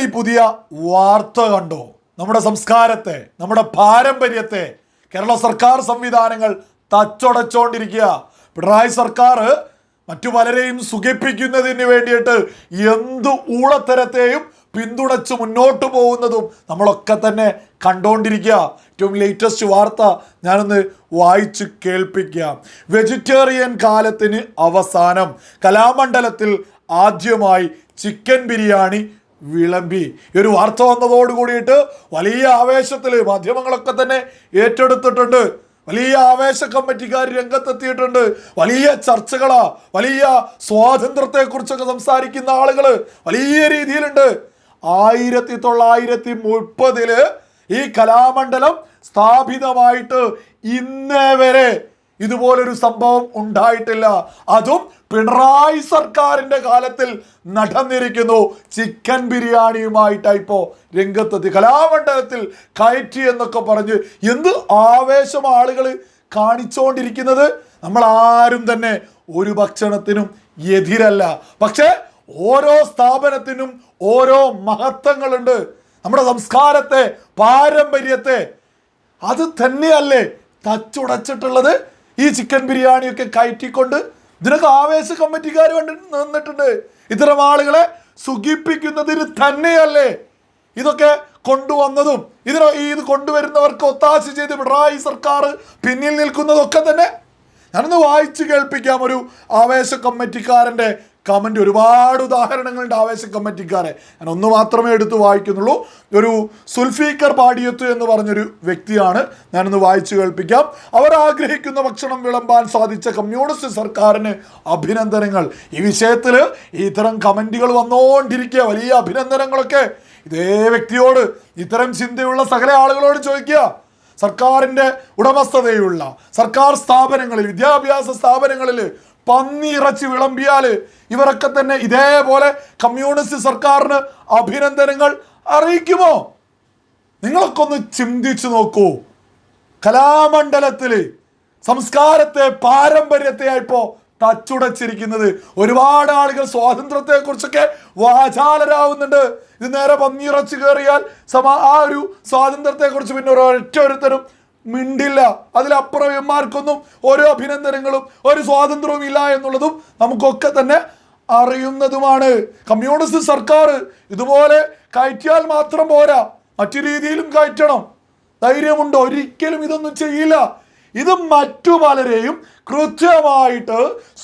ഈ പുതിയ വാർത്ത കണ്ടോ? നമ്മുടെ സംസ്കാരത്തെ നമ്മുടെ പാരമ്പര്യത്തെ കേരള സർക്കാർ സംവിധാനങ്ങൾ തച്ചൊടച്ചോണ്ടിരിക്കുക. പിണറായി സർക്കാർ മറ്റു പലരെയും സുഖിപ്പിക്കുന്നതിന് വേണ്ടിയിട്ട് എന്തു ഊളത്തരത്തെയും പിന്തുണച്ച് മുന്നോട്ട് പോകുന്നതും നമ്മളൊക്കെ തന്നെ കണ്ടുകൊണ്ടിരിക്കുക ഏറ്റവും ലേറ്റസ്റ്റ് വാർത്ത ഞാനൊന്ന് വായിച്ച് കേൾപ്പിക്കാം വെജിറ്റേറിയൻ കാലത്തിന് അവസാനം കലാമണ്ഡലത്തിൽ ആദ്യമായി ചിക്കൻ ബിരിയാണി വിളമ്പി. ഈ ഒരു വാർത്ത വന്നതോട് കൂടിയിട്ട് വലിയ ആവേശത്തിൽ മാധ്യമങ്ങളൊക്കെ തന്നെ ഏറ്റെടുത്തിട്ടുണ്ട്. വലിയ ആവേശ കമ്മിറ്റിക്കാർ രംഗത്തെത്തിയിട്ടുണ്ട്. വലിയ ചർച്ചകളാ വലിയ സ്വാതന്ത്ര്യത്തെക്കുറിച്ചൊക്കെ സംസാരിക്കുന്ന ആളുകൾ വലിയ രീതിയിലുണ്ട്. ആയിരത്തി തൊള്ളായിരത്തി മുപ്പതിൽ ഈ കലാമണ്ഡലം സ്ഥാപിതമായിട്ട് ഇന്നേ വരെ ഇതുപോലൊരു സംഭവം ഉണ്ടായിട്ടില്ല. അതും പിണറായി സർക്കാരിന്റെ കാലത്തിൽ നടന്നിരിക്കുന്നു. ചിക്കൻ ബിരിയാണിയുമായിട്ടാണ് ഇപ്പോ രംഗത്തെത്തി കലാമണ്ഡലത്തിൽ കയറ്റി എന്നൊക്കെ പറഞ്ഞ് എന്ത് ആവേശം ആളുകൾ കാണിച്ചുകൊണ്ടിരിക്കുന്നത് നമ്മൾ ആരും തന്നെ ഒരു ഭക്ഷണത്തിനും എതിരല്ല. പക്ഷേ ഓരോ സ്ഥാപനത്തിനും ഓരോ മഹത്വങ്ങളുണ്ട്. നമ്മുടെ സംസ്കാരത്തെ പാരമ്പര്യത്തെ. അത് തന്നെയല്ലേ തച്ചുടച്ചിട്ടുള്ളത്? ഈ ചിക്കൻ ബിരിയാണിയൊക്കെ കയറ്റിക്കൊണ്ട് ഇതിനൊക്കെ ആവേശ കമ്മിറ്റിക്കാർ നിന്നിട്ടുണ്ട്. ഇത്തരം ആളുകളെ സുഖിപ്പിക്കുന്നതിന് തന്നെയല്ലേ ഇതൊക്കെ കൊണ്ടുവന്നതും. ഇതിന് ഇത് കൊണ്ടുവരുന്നവർക്ക് ഒത്താശ ചെയ്ത് പിണറായി സർക്കാർ പിന്നിൽ നിൽക്കുന്നതൊക്കെ തന്നെ ഞാനൊന്ന് വായിച്ച് കേൾപ്പിക്കാം ഒരു ആവേശ കമ്മിറ്റിക്കാരന്റെ കമന്റ് ഒരുപാട് ഉദാഹരണങ്ങളുണ്ട് ആവേശ കമ്മിറ്റിക്കാരെ. ഞാൻ ഒന്ന് മാത്രമേ എടുത്ത് വായിക്കുന്നുള്ളൂ. ഒരു സുൽഫീക്കർ പാടിയത്തു എന്ന് പറഞ്ഞൊരു വ്യക്തിയാണ്. ഞാനൊന്ന് വായിച്ചു കേൾപ്പിക്കാം. അവർ ആഗ്രഹിക്കുന്ന ഭക്ഷണം വിളമ്പാൻ സാധിച്ച കമ്മ്യൂണിസ്റ്റ് സർക്കാരിന് അഭിനന്ദനങ്ങൾ. ഈ വിഷയത്തിൽ ഇത്തരം കമന്റുകൾ വന്നുകൊണ്ടിരിക്കുക വലിയ അഭിനന്ദനങ്ങളൊക്കെ. ഇതേ വ്യക്തിയോട് ഇത്തരം ചിന്തയുള്ള സകല ആളുകളോട് ചോദിക്കുക. സർക്കാരിന്റെ ഉടമസ്ഥതയുള്ള സർക്കാർ സ്ഥാപനങ്ങളിൽ വിദ്യാഭ്യാസ സ്ഥാപനങ്ങളിൽ പന്നിയിറച്ചി വിളമ്പിയാൽ ഇവരൊക്കെ തന്നെ ഇതേപോലെ കമ്മ്യൂണിസ്റ്റ് സർക്കാരിന് അഭിനന്ദനങ്ങൾ അറിയിക്കുമോ? നിങ്ങളൊക്കെ ഒന്ന് ചിന്തിച്ചു നോക്കൂ. കലാമണ്ഡലത്തിൽ സംസ്കാരത്തെ പാരമ്പര്യത്തെ ഇപ്പോൾ തച്ചുടച്ചിരിക്കുന്നത്. ഒരുപാട് ആളുകൾ സ്വാതന്ത്ര്യത്തെക്കുറിച്ചൊക്കെ വാചാലരാവുന്നുണ്ട്. ഇത് നേരെ പന്നിയിറച്ചി കയറിയാൽ സമാ ആ ഒരു സ്വാതന്ത്ര്യത്തെക്കുറിച്ച് പിന്നെ ഒരൊറ്റ ഒരുത്തരും മിണ്ടില്ല. അതിലപ്പുറം എമാർക്കൊന്നും ഓരോ അഭിനന്ദനങ്ങളും ഒരു സ്വാതന്ത്ര്യവും ഇല്ല എന്നുള്ളതും നമുക്കൊക്കെ തന്നെ അറിയുന്നതുമാണ്. കമ്മ്യൂണിസ്റ്റ് സർക്കാർ ഇതുപോലെ കയറ്റിയാൽ മാത്രം പോരാ. മറ്റു രീതിയിലും കയറ്റണം. ധൈര്യമുണ്ട്. ഒരിക്കലും ഇതൊന്നും ചെയ്യില്ല. ഇത് മറ്റു പലരെയും കൃത്യമായിട്ട്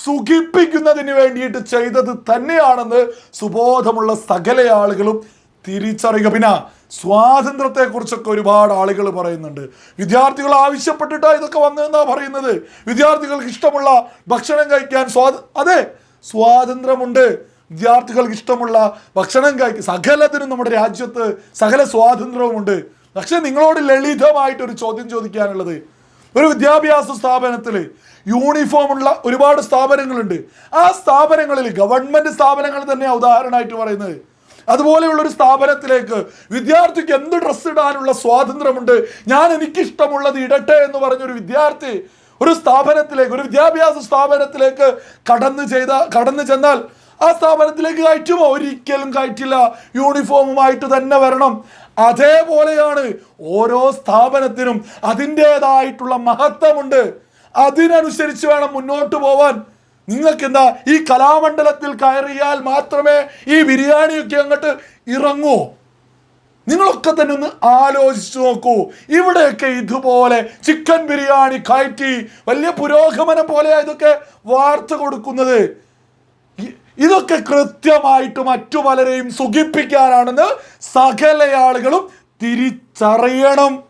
സുഖിപ്പിക്കുന്നതിന് വേണ്ടിയിട്ട് ചെയ്തത് തന്നെയാണെന്ന് സുബോധമുള്ള സകല ആളുകളും തിരിച്ചറിയുക. പിന്നെ സ്വാതന്ത്ര്യത്തെക്കുറിച്ചൊക്കെ ഒരുപാട് ആളുകൾ പറയുന്നുണ്ട്. വിദ്യാർത്ഥികൾ ആവശ്യപ്പെട്ടിട്ടാണ് ഇതൊക്കെ വന്നതെന്നാ പറയുന്നത്? വിദ്യാർത്ഥികൾക്ക് ഇഷ്ടമുള്ള ഭക്ഷണം കഴിക്കാൻ സ്വാത അതെ സ്വാതന്ത്ര്യമുണ്ട്. വിദ്യാർത്ഥികൾക്ക് ഇഷ്ടമുള്ള ഭക്ഷണം കഴിക്കുക സകലത്തിനും നമ്മുടെ രാജ്യത്ത് സകല സ്വാതന്ത്ര്യവുമുണ്ട്. പക്ഷെ നിങ്ങളോട് ലളിതമായിട്ടൊരു ചോദ്യം ചോദിക്കാനുള്ളത്. ഒരു വിദ്യാഭ്യാസ സ്ഥാപനത്തിൽ യൂണിഫോം ഉള്ള ഒരുപാട് സ്ഥാപനങ്ങളുണ്ട്. ആ സ്ഥാപനങ്ങളിൽ ഗവൺമെന്റ് സ്ഥാപനങ്ങൾ തന്നെയാണ് ഉദാഹരണമായിട്ട് പറയുന്നത്. അതുപോലെയുള്ള ഒരു സ്ഥാപനത്തിലേക്ക് വിദ്യാർത്ഥിക്ക് എന്ത് ഡ്രസ്സ് ഇടാനുള്ള സ്വാതന്ത്ര്യമുണ്ട്? ഞാൻ എനിക്കിഷ്ടമുള്ളത് ഇടട്ടെ എന്ന് പറഞ്ഞൊരു വിദ്യാർത്ഥി ഒരു സ്ഥാപനത്തിലേക്ക് ഒരു വിദ്യാഭ്യാസ സ്ഥാപനത്തിലേക്ക് കടന്നു ചെയ്ത കടന്നു ചെന്നാൽ ആ സ്ഥാപനത്തിലേക്ക് കയറ്റുമോ? ഒരിക്കലും കയറ്റില്ല. യൂണിഫോമുമായിട്ട് തന്നെ വരണം. അതേപോലെയാണ് ഓരോ സ്ഥാപനത്തിനും അതിന്റെതായിട്ടുള്ള മഹത്വമുണ്ട്. അതിനനുസരിച്ച് വേണം മുന്നോട്ട് പോവാൻ. നിങ്ങൾക്ക് എന്താ ഈ കലാമണ്ഡലത്തിൽ കയറിയാൽ മാത്രമേ ഈ ബിരിയാണിയൊക്കെ അങ്ങോട്ട് ഇറങ്ങൂ. നിങ്ങളൊക്കെ തന്നെ ഒന്ന് ആലോചിച്ചു നോക്കൂ. ഇവിടെയൊക്കെ ഇതുപോലെ ചിക്കൻ ബിരിയാണി കയറ്റി വലിയ പുരോഗമനം പോലെയാണ് ഇതൊക്കെ വാർത്ത കൊടുക്കുന്നത്. ഇതൊക്കെ കൃത്യമായിട്ട് മറ്റു പലരെയും സുഖിപ്പിക്കാനാണെന്ന് സകല ആളുകളും തിരിച്ചറിയണം.